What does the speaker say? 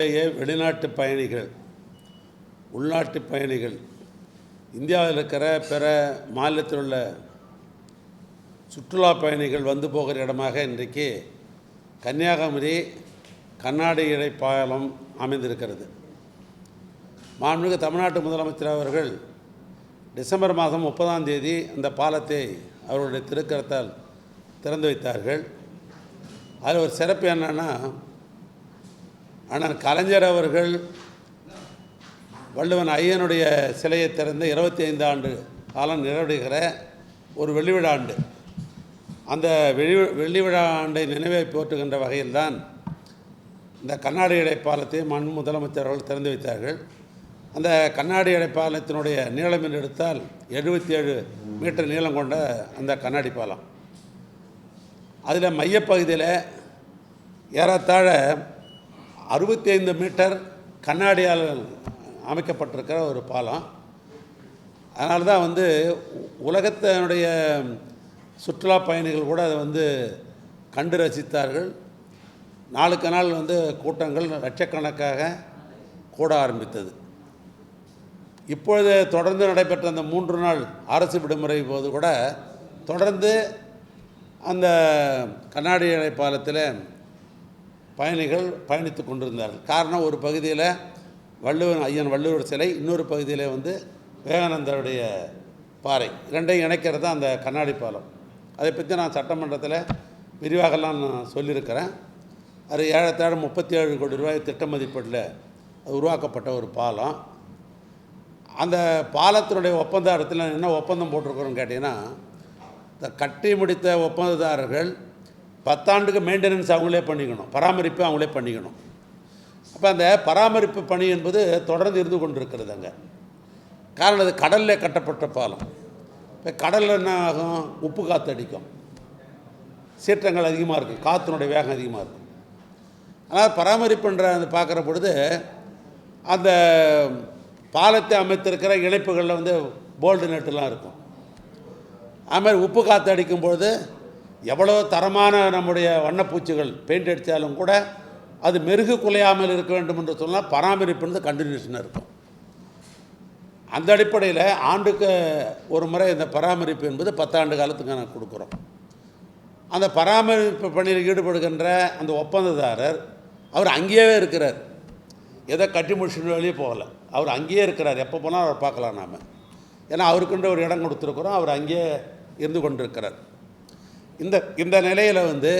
வெளிநாட்டு பயணிகள் உள்நாட்டு பயணிகள் இந்தியாவில் இருக்கிற பிற மாநிலத்தில் உள்ள சுற்றுலா பயணிகள் வந்து போகிற இடமாக இன்றைக்கு கன்னியாகுமரி கண்ணாடி இடைப்பாலம் பாலம் அமைந்திருக்கிறது. மாண்புமிகு தமிழ்நாட்டு முதலமைச்சர் அவர்கள் டிசம்பர் மாதம் முப்பதாம் தேதி அந்த பாலத்தை அவருடைய திருக்கரத்தால் திறந்து வைத்தார்கள். அதில் ஒரு சிறப்பு என்னன்னா அண்ணன் கலைஞர் அவர்கள் வள்ளுவன் ஐயனுடைய சிலையை திறந்து இருபத்தி ஐந்து ஆண்டு காலம் நிறைவடைகிற ஒரு வெள்ளி விழா ஆண்டு அந்த வெள்ளி வெள்ளி விழா ஆண்டை நினைவை போற்றுகின்ற வகையில்தான் இந்த கண்ணாடி இடைப்பாலத்தை மண் முதலமைச்சர் அவர்கள் திறந்து வைத்தார்கள். அந்த கண்ணாடி இடைப்பாலத்தினுடைய நீளம் என்று எடுத்தால் எழுபத்தி ஏழு மீட்டர் நீளம் கொண்ட அந்த கண்ணாடி பாலம். அதில் மையப்பகுதியில் ஏறத்தாழ அறுபத்தி ஐந்து மீட்டர் கண்ணாடியால் அமைக்கப்பட்டிருக்கிற ஒரு பாலம். அதனால தான் வந்து உலகத்தினுடைய சுற்றுலா பயணிகள் கூட அதை வந்து கண்டு ரசித்தார்கள். நாளுக்கு நாள் வந்து கூட்டங்கள் லட்சக்கணக்காக கூட ஆரம்பித்தது. இப்பொழுது தொடர்ந்து நடைபெற்ற அந்த மூன்று நாள் அரசு விடுமுறை போது கூட தொடர்ந்து அந்த கண்ணாடி பாலத்தில் பயணிகள் பயணித்து கொண்டிருந்தார்கள். காரணம் ஒரு பகுதியில் வள்ளுவன் ஐயன் வள்ளுவர் சிலை இன்னொரு பகுதியில் வந்து விவேகானந்தருடைய பாறை. ரெண்டையும் இணைக்கிறது தான் அந்த கண்ணாடி பாலம். அதை பற்றி நான் சட்டமன்றத்தில் விரிவாகலாம் நான் சொல்லியிருக்கிறேன். அது ஏழத்தாழ முப்பத்தி ஏழு கோடி ரூபாய் திட்ட மதிப்பீட்டில் அது உருவாக்கப்பட்ட ஒரு பாலம். அந்த பாலத்தினுடைய ஒப்பந்தத்தில் என்ன ஒப்பந்தம் போட்டிருக்கிறோன்னு கேட்டிங்கன்னா இந்த கட்டி முடித்த ஒப்பந்ததாரர்கள் பத்தாண்டுக்கு மெயின்டெனன்ஸ் அவங்களே பண்ணிக்கணும். பராமரிப்பு அவங்களே பண்ணிக்கணும். அப்போ அந்த பராமரிப்பு பணி என்பது தொடர்ந்து இருந்து கொண்டிருக்கிறது அங்கே. காரணம் அது கடலில் கட்டப்பட்ட பாலம். இப்போ கடலில் என்ன ஆகும்? உப்பு காற்று அடிக்கும். சீற்றங்கள் அதிகமாக இருக்கும். காற்றினுடைய வேகம் அதிகமாக இருக்கும். ஆனால் பராமரிப்புன்ற அந்த பார்க்குற பொழுது அந்த பாலத்தை அமைத்திருக்கிற இணைப்புகளில் வந்து போல்டு நெட்டுலாம் இருக்கும். அது மாதிரி உப்பு காற்று அடிக்கும் பொழுது எவ்வளோ தரமான நம்முடைய வண்ணப்பூச்சிகள் பெயிண்ட் அடித்தாலும் கூட அது மெருகு குலையாமல் இருக்க வேண்டும் என்று சொன்னால் பராமரிப்புன்றது கண்டினியூஷனாக இருக்கும் அந்த அடிப்படையில் ஆண்டுக்கு ஒரு முறை இந்த பராமரிப்பு என்பது பத்தாண்டு காலத்துக்கு நான் கொடுக்குறோம். அந்த பராமரிப்பு பணியில் ஈடுபடுகின்ற அந்த ஒப்பந்ததாரர் அவர் அங்கேயே இருக்கிறார். எதை கட்டி முடிச்சுட்டு வெளியே போகலை. அவர் அங்கேயே இருக்கிறார். எப்போ போனாலும் அவர் பார்க்கலாம் நாம். ஏன்னா அவருக்குன்ற ஒரு இடம் கொடுத்துருக்குறோம். அவர் அங்கேயே இருந்து கொண்டிருக்கிறார். இந்த இந்த நிலையில் வந்து